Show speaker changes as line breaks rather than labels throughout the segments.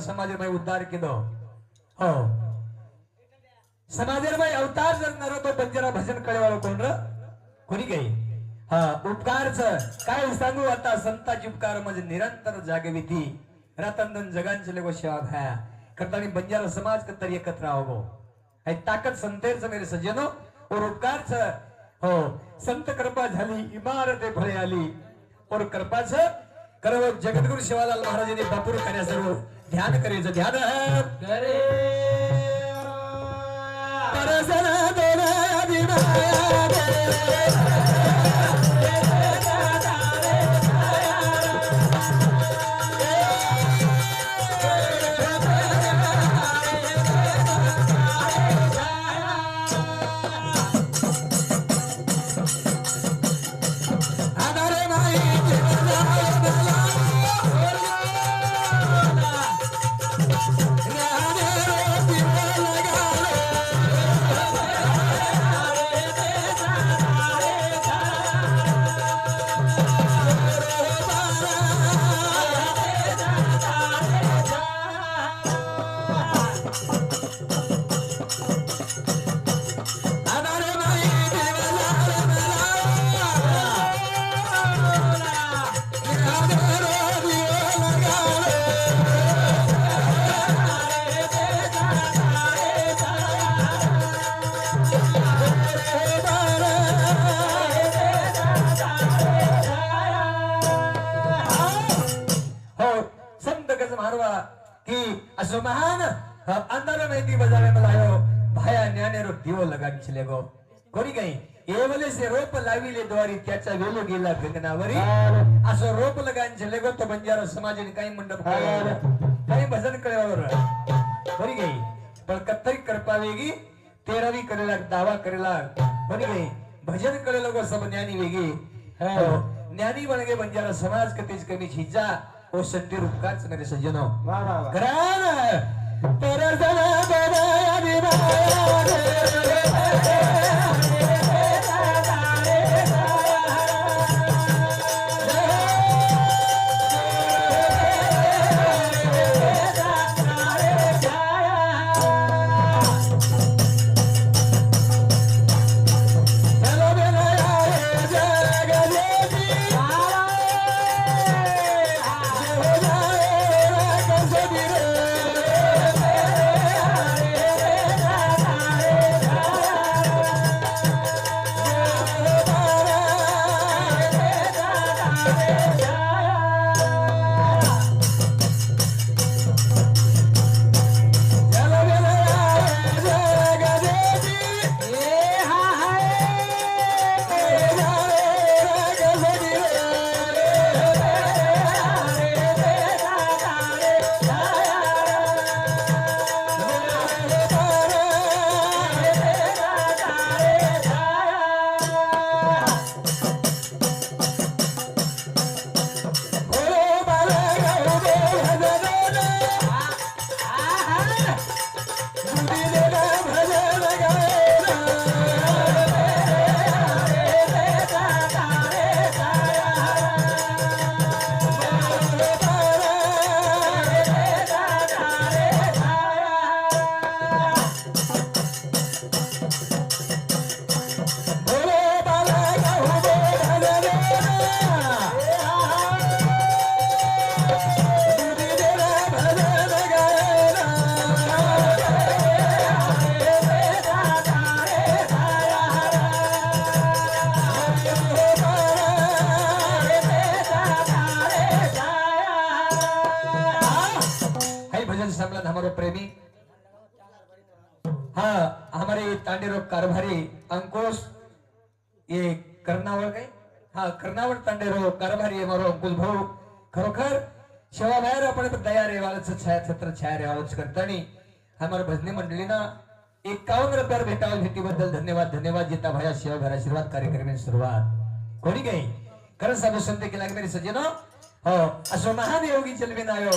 संत योगी जन्मे नावे बंजारा उद्धार केलं हो समाजमय अवतार जर नर तो बंजारा भजन कळेवाळ कोण र कोणी काही हा उपकारच काय सांगू आता संताची उपकार म्हणजे निरंतर जागविती रातंदन जगांचे लेगो सेवा भया करतानी बंजारा समाज कत्तर एकत्र आहो हे ताकद संतेरच मेरे सज्जनो और उपकारच हो संत कृपा झाली इमारत फळे आली और कृपाच करव जगद्गुरु शिवालाल महाराजांनी बापूर करण्यासाठी ध्यान करायचं ध्यान करे. परसन दोन दिवाया Yeah. की असो महान अंधार माहिती बजावे मलायो भाया ज्ञाने रो दिवो लगान छिले गो कोणी काही एवले से रोप लाविले द्वारी त्याचा वेलो गेला गगनावरी असं रोप लगान छिले गो तो बंजारा समाजाने काही मंडप काही भजन कळेवर कोणी काही पण कत्तरी करपावेगी तेरावी करेला दावा करेला कोणी काही भजन करेला गो सब ज्ञानी वेगी ज्ञानी बन गए बंजारा समाज के तेज कमी खींचा ओ सत्य रूपकाच मेरे सज्जनों घरान चलो हाय हमारे प्रेमी। हाँ हमारे तांडेरो कारभारी अंकुश ये कर्नावळ काय हा? कर्नावळ तांडेरो कारभारी हमारो अंकुश भाऊ। खरोखर शेवा बाहेर आपण दया रेवालच छायाछत्र छाया रेवालच करतानी हमारे भजनी मंडळीना एकावन्न रुपयावर भेटावं भेटीबद्दल धन्यवाद धन्यवाद जिता भाया सेवा घर आशीर्वाद कार्यक्रमाची सुरुवात कोणी काही खरंच साधू संत केला की मेरे सज्जनो। हो असो महान योगी चलवे नायो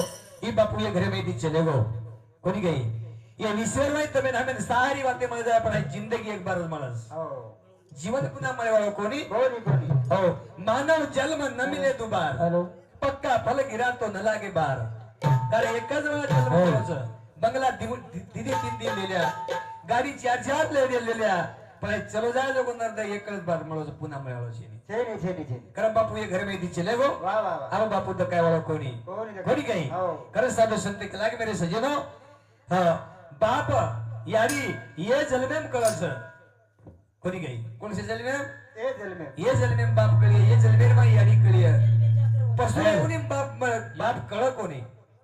ही बापू ये घरे में दी चले गो। कोणी काही ये विसर नाही तर हमें सारी बातें मध्ये जाय पण जिंदगी एक बार माणस जीवन पुन्हा मळेवाळो कोणी हो मानव जन्म न मिले दुबार पक्का फल गिरा तो न लागे बार कारण एकच वेळा जन्म
हो.
बंगला दिदी तीन दिन लिहिल्या गाडी चार चार लिहिलेल्या पण चलो जाय जो कोण एकच बार मिळवचं पुन्हा मिळावं
छेनी छेनी छेनी
कारण बापू ये घर में दी चले गो आवा बापू तो काय वाला कोणी
कोणी
काही
हो.
खरं साधू संत की मेरे सजनो हा, बाप यारी ये जलमेम कळस कोणी काही कोणसे जलमेम?
ए जलमे
ये जलमेम बाप कळी ये जलमेर माई यारी कळी पशु कोणी बाप बाप कळ कोणी?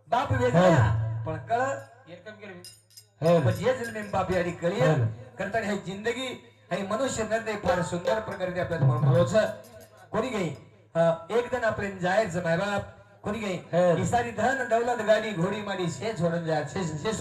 बाप वेगळा पण कळ पण ये जलमेम बाप यारी कळी करता हे जिंदगी हे मनुष्य निर्णय फार सुंदर प्रकारे आपल्याला म्हणून कोणी काही एक जण आपले जायचं माय बाप कोणी काही ही सारी धन दौलत गाडी घोडी माडी शे सोडून जाय शे शे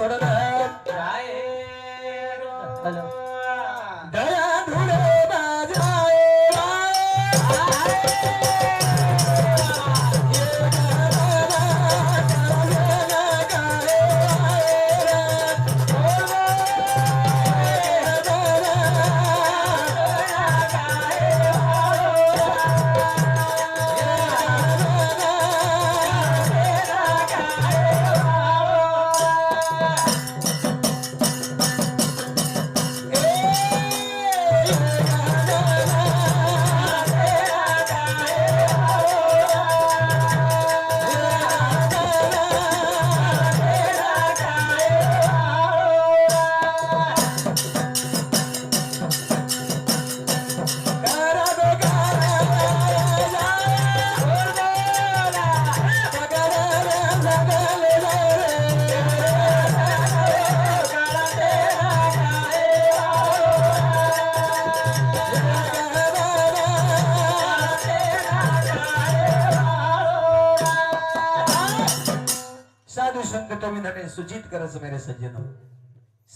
नटे सूचित करायचं मेरे सज्जन.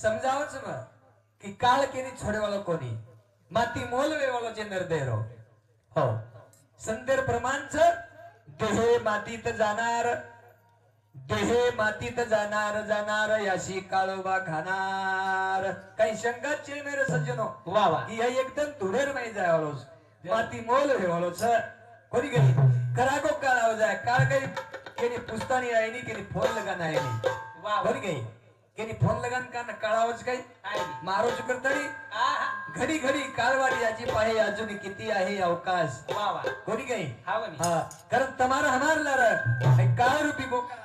समजावच मग की काळ केली छोडेवाला कोणी? माती मोल वेवालोचे निर्दय रो हो. संदेर प्रमाणच देहे मातीत जाणार देहे मातीत जाणार जाणार याशी काळोबा खाणार काही शंकाच मेरे सज्जनो.
वा वा.
की हे एकदम धुडेर नाही जायवालोच. माती मोल वेवालोच. कोणी काही करागो काळाव जाय. काळ काही केली पुस्तानी आहे नी केली फोन लगान आहे नी
वा.
कोणी काही केली फोन लगान का काळावच काही मारोच करतडी घडी घडी काळवाडी याची पाहे अजून किती आहे अवकाश. कोणी काही हाँ कारण तुम्हारा हमार है काल रूपी बोका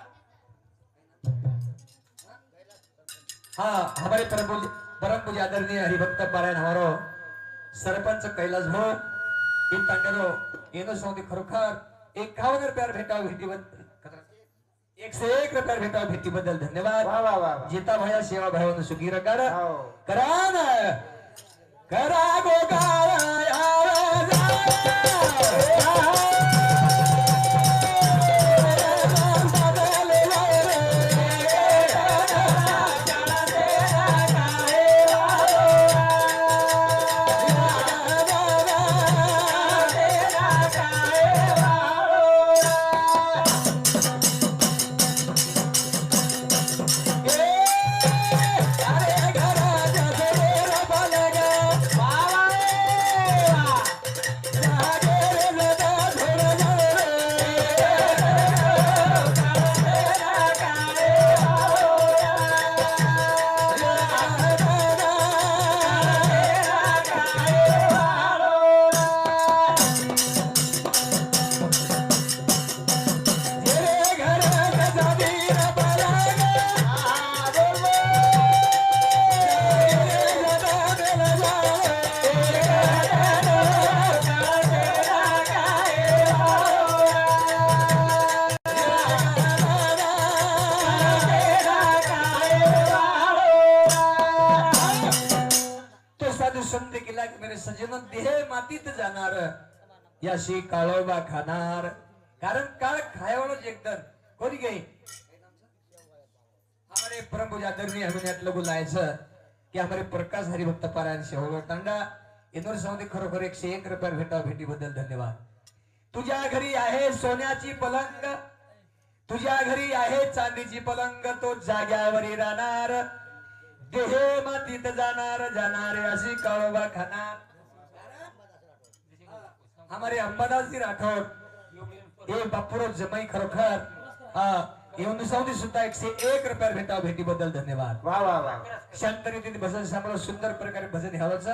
हाँ हमारे परम पूज्य परम पूज्य आदरणीय हरिभक्त पारायण हमारो सरपंच कैलास भो इन तांडेरो येनो सौदी खरोखर एकावन्न रुपयावर भेटाव भेटीबद्दल एकशे एक रुपयावर भेटाव भेटीबद्दल धन्यवाद. जिता भया सेवा भावानं सुखी रकार
हो.
करा ना. करा गो सजन देह मातीत जाणार. याशी काळोबा खाणार. कारण काळ खायवळच एकदम कोणी काही हमारे परम पूजा आदरणीय हमें लगू लायचं. की हमारे प्रकाश हरिभक्त पारायण शेवळ तांडा. इंदोर सौंदे खरोखर एकशे एक रुपया भेटा भेटीबद्दल धन्यवाद. तुझ्या घरी आहे सोन्याची पलंग. तुझ्या घरी आहे चांदीची पलंग. तो जाग्यावरी राहणार. देहे मातीत जाणार. जाणार अशी काळोबा खाणार. हमारे अंबादास जी राठौर हे बापूराव जमाई खरोखर हा येऊन सावधी सुद्धा एकशे एक रुपयावर भेटा भेटीबद्दल धन्यवाद.
वा वा वा.
शांत रीतीने भजन सांभाळ सुंदर प्रकारे भजन ह्यावचं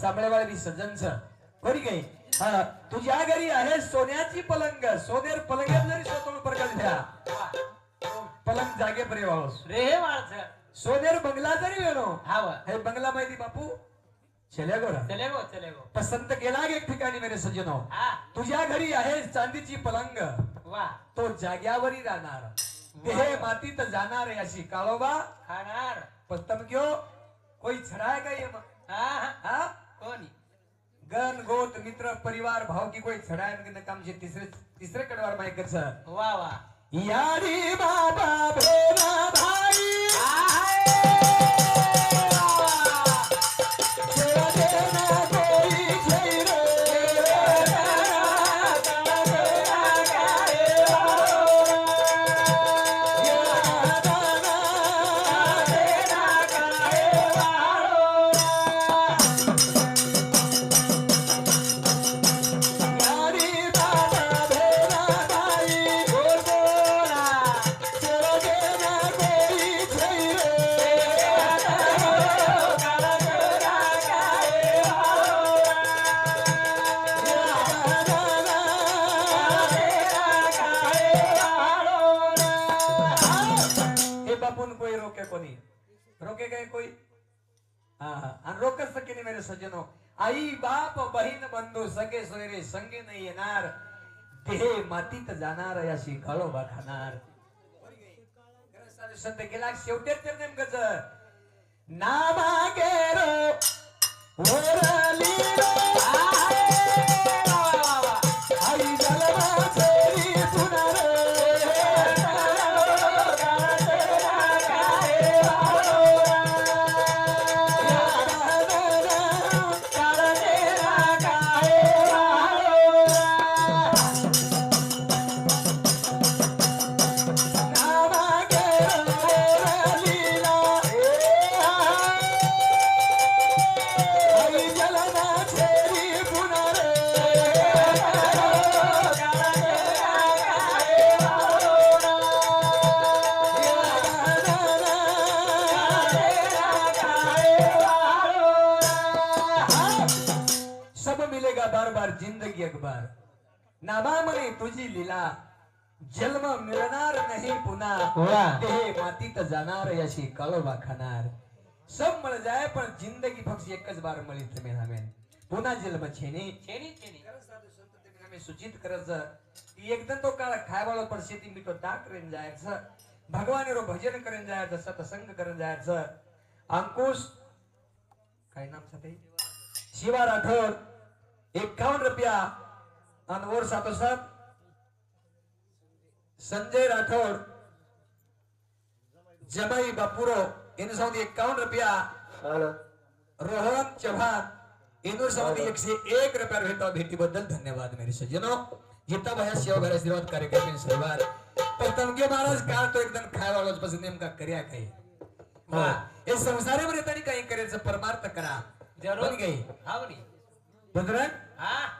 सांभाळवाळी सज्जनचं. बरी काही हा तुझ्या घरी आहे सोन्याची पलंग. सोनेर पलंगात जरी स्वतः प्रकाश द्या पलंग जागे परे वाळूस
रे माणसं
सोनेर बंगला जरी वेणो.
हाव
हे बंगला माहिती बापू? चल्या गोरा
चले गो चले गो.
पसंत केला एक ठिकाणी मेरे सज्जनो.
हा.
तुझ्या घरी आहे चांदीची पलंग.
वा.
तो जाग्यावरी राहणार. देह मातीत जाणार याशी काळोबा.
खाणार.
पत्तम क्यो? कोई छड़ाए का ये म-
हा हा.
हा?
कोणी?
गण गोत मित्र परिवार भाव की कोई छड़ाए न काम जे तिसरे तिसरे कडवार माय करस
वा वा.
यारी बाबा भेना भाई. सगळे सोयरे संगे नाही येणार. देहे मातीत जाणार याशी काळोबा खाणार संत केला. शेवटे तर नेमकंच नामा गेरो ओरली नामा म्हणे तुझी लीला. जन्म मिळणार नाही पुन्हा. देह मातीत जाणार याशी काळोबा खाणार. सब मिळ जाय पण जिंदगी फक्त एकच बार मळी थमेल हमेन पुन्हा जन्म छेनी.
छेनी छेनी.
आम्ही सूचित करायचं की एकदम तो काळ खायवाळो पण शेती मी तो दाट करेन जायचं. भगवान रो भजन करेन जायचं सत्संग करेन जायचं. अंकुश काय नाम सते शिवा राठोड एकावन्न रुपया. अनवर सातोसात. संजय राठौर जमाई बापुरो. इन सौदी इक्यावन
रुपया.
रोहन चव्हाण. इन सौदी एकशे एक रुपया भेटा भेटीबद्दल धन्यवाद मेरे सज्जनों. गीता भया शिव घर आशीर्वाद कार्यक्रम में सहिवार पर तमगे महाराज का तो एकदम खाय वालोच पासून नेमका करिया काही हा. हे. संसारावर येताना काही करायचं परमार्थ करा.
जरूर.
गई
हा
बनी
बंधुराज?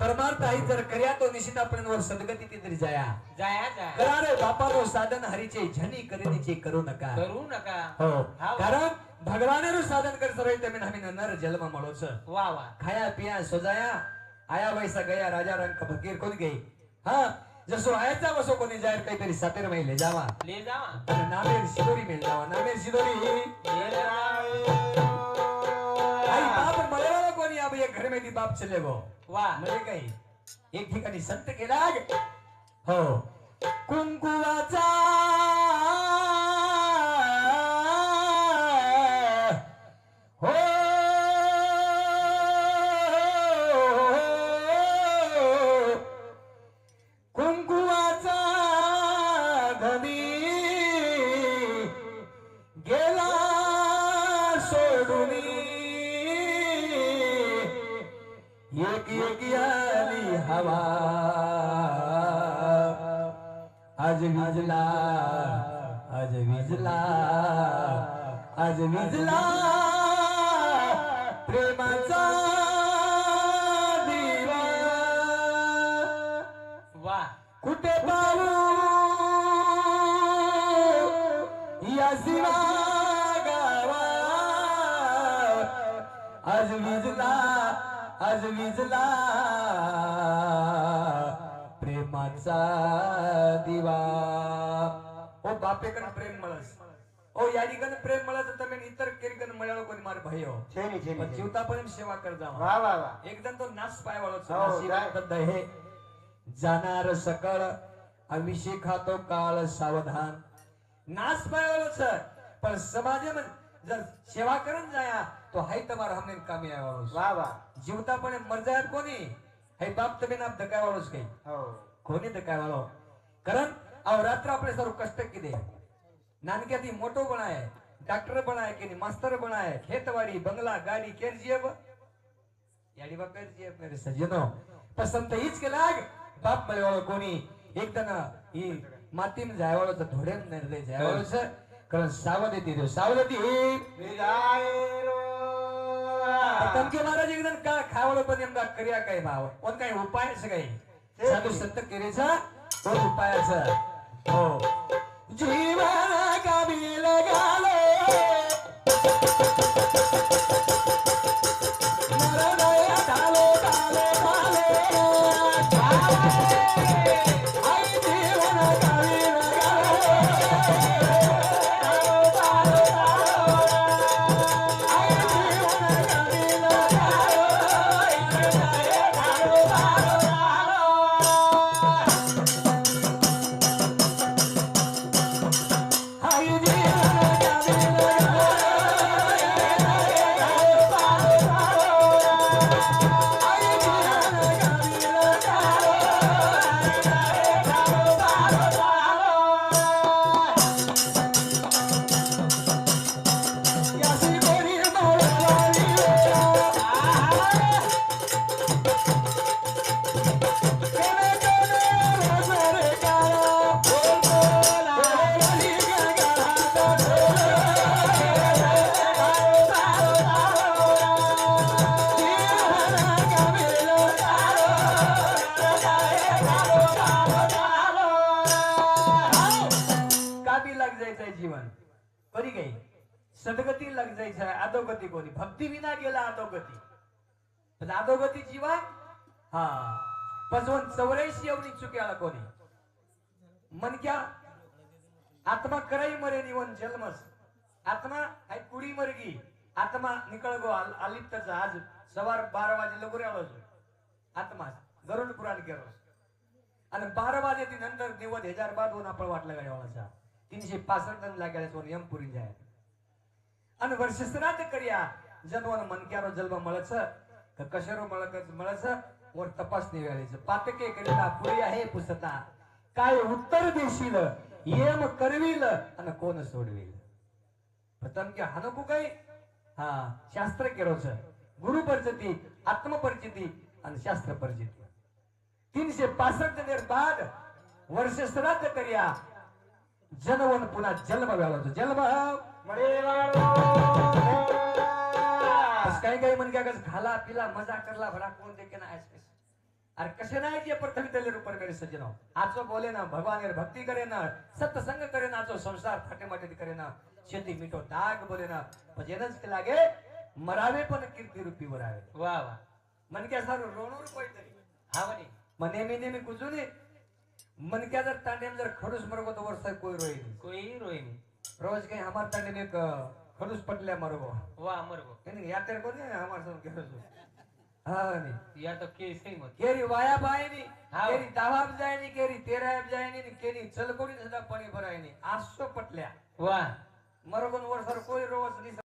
परमार्थ आई जर करिया तो निश्चित आपण सद्गती तिथे जाया.
जाया जाया.
बापा रो साधन हरीचे झनी करीचे करू नका.
करू नका.
हो. कारण भगवान रो साधन कर सरळ तमीन हमी नर जन्म मळोच.
वा वा.
खाया पिया सोजाया आया वैसा गया राजा रंग फकीर कोण गई हा? जसो आयचा बसो कोणी जाहीर काहीतरी सातेर महिले जावा.
ले जावा.
नामेर शिदोरी मेल जावा. नामेर शिदोरी. घर में ती बाप चले गो
वा.
म्हणजे काही. एक ठिकाणी संत केला हो. कुंकुवाचा
वा.
कुठे पाहू? या शिवा गावा. आज विजला आज विजला. प्रेमाचा दिवा. ओ बापेकन प्रेम मळस. ओ या ठिकाणी प्रेम मला तर इतर केरकन मळ्याला कोणी मार
भयो भय हो
जीवतापर्यंत सेवा कर जा एकदम तो
नाश
पाय
वाळो
दहे जाणार सकाळ. अभिषेक खातो काळ सावधान. नाच पायावर सर. पण समाज जर सेवा करून जाया तो हाय तमार हमने कामी आवाळोस वा वा.
जीवता पण
मर कोणी? हे बाप तबे ना धकाय वाळोस काही हो. कोणी धकाय वाळो
कारण
अवरात्र आपले सर्व कष्ट किदे? नानक्या ती मोठो पण आहे डॉक्टर पण आहे की मास्तर पण आहे खेतवाडी बंगला गाडी केर जीव याडी बा केर जिएब मेरे सज्जनो. हीच के लाग बाप मळेवाळो कोणी? एकदा ना ही तर जायवाळोचा धोड्यात निर्णय सर. कारण सावधती देव सावधती तमके महाराज एकदम का खावळ पण एकदा करिया काय भाव? पण काही उपाय असं काही साधू सत्य केरेचा उपाय असं हो. जीवन कमी लगालो बरी काही सदगती लग जायचं अधोगती कोणी. भक्ती विना गेला अधोगती. पण अधोगती जीवा हा. पजवून चौऱ्याऐंशी एवढी चुक्याला कोणी. मनक्या आत्मा कराई मरे निवन जन्मस. आत्मा हाय कुडी मरगी. आत्मा निकळ गो आल- आलिप्तच. आज सवार बारा वाजे लगोर आलो आत्मा गरुड पुराण केलो. आणि बारा वाजेથી नंतर दिवस हजार बाद होऊन आपण वाटलं गाड्यावाचा तीनशे पासष्ट जण लागेल सोनियम पुरी जाय अन वर्ष श्राद्ध करिया. जनवन मनक्यारो जलवा मळच कशेरो मळकच मळच वर तपासणी वेळेच पातके करिता पुरी आहे पुसता. काय उत्तर देशील? येम करवील अन कोण सोडवील? प्रथम की हनकू कई हा शास्त्र केरोच गुरु परिचिती आत्मपरिचिती आणि शास्त्र परिचिती. तीनशे पासष्ट निर्बाध वर्ष श्राद्ध करिया. जनवन पुन्हा जल होतो जन्म काही काही म्हणजे काय घाला पिला मजा करला भला कोण देखे ना ऐस अरे कसे नाही जे पृथ्वी तले रूपर करे सज्जनो. आजो बोले ना भगवान भक्ती करे ना सत्संग करे ना आजो संसार फाटे माटे करे ना शेती मिठो डाग बोले ना भजनच के लागे मरावे पण कीर्ती रूपी वरावे.
वा वा.
मन क्या सारू रोणूर तरी
हा म्हणे.
मने मी नेहमी कुजून मनक्या जर तांडे में जर खडूस मरगो तो वर्ष कोई रोई नहीं.
कोई रोई नहीं.
रोज के हमारे तांडे एक खडूस पटल्या मरगो.
वाह मरगो.
नहीं या तेरे को हमार सम साथ के हाँ
या तो केस सही
मत केरी वाया बाय
नहीं
हाँ. केरी दावाब जाय केरी तेरा अब जाय केरी चल कोणी सदा पाणी भराय नाही आसो पटल्या.
वाह
मरगोन वर्ष कोई रोज नहीं